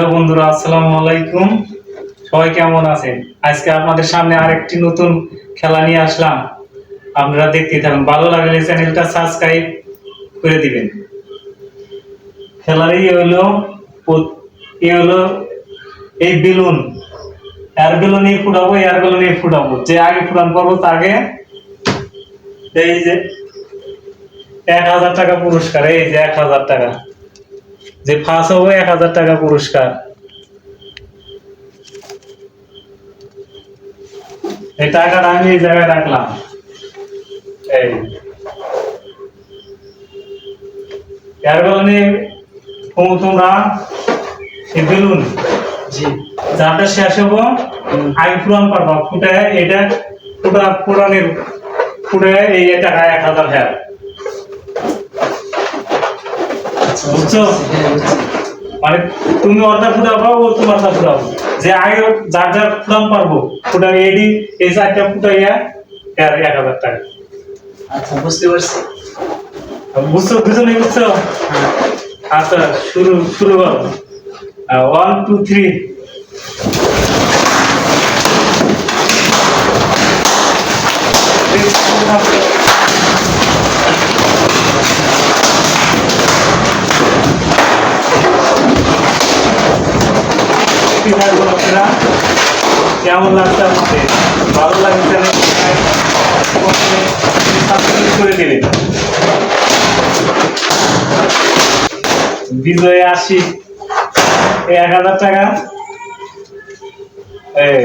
Hello বন্ধুরা, আসসালামু আলাইকুম। সবাই কেমন আছেন? আজকে আপনাদের সামনে আরেকটি নতুন খেলা নিয়ে আসলাম। আপনারা দেখতে থাকুন। ভালো লাগলে চ্যানেলটা সাবস্ক্রাইব করে দিবেন। খেলার হলো এই হলো এই বেলুন। এয়ার বেলুনই ফুটাবো এয়ার বেলুনই ফুটাবো। যে আগে ফুটান করব, তাকে এই যে এক হাজার টাকা পুরস্কার, এই যে এক হাজার টাকা। যে ফার্স্ট হবে এক হাজার টাকা পুরস্কার। এই টাকাটা আমি এই জায়গায় রাখলাম। এই। এর কারণে তোমরা এই বেলুন জি। যাতে শেষ হব আগে পূরণ পারবা। ফুটে এটা ফুটা পুরানের ফুটে এই টাকা এক হাজার হ্যাঁ। বুঝছ? হ্যাঁ মানে তুমি অর্ধা ফুটাবো ও তোমার অর্ধা ফুটাবো যে আগে যার যার ফুটাম পারব। ফুটা এডি এই চারটা ফুটাইয়া এর এক হাজার টাকা। আচ্ছা বুঝতে পারছি। বুঝছ দুজনে বুঝছ? আচ্ছা শুরু শুরু করো। ওয়ান টু থ্রি কেমন লাগছে আপনাদের ভালো লাগছে? সাবস্ক্রাইব করে দিলে বিজয় আশি এক হাজার টাকা এই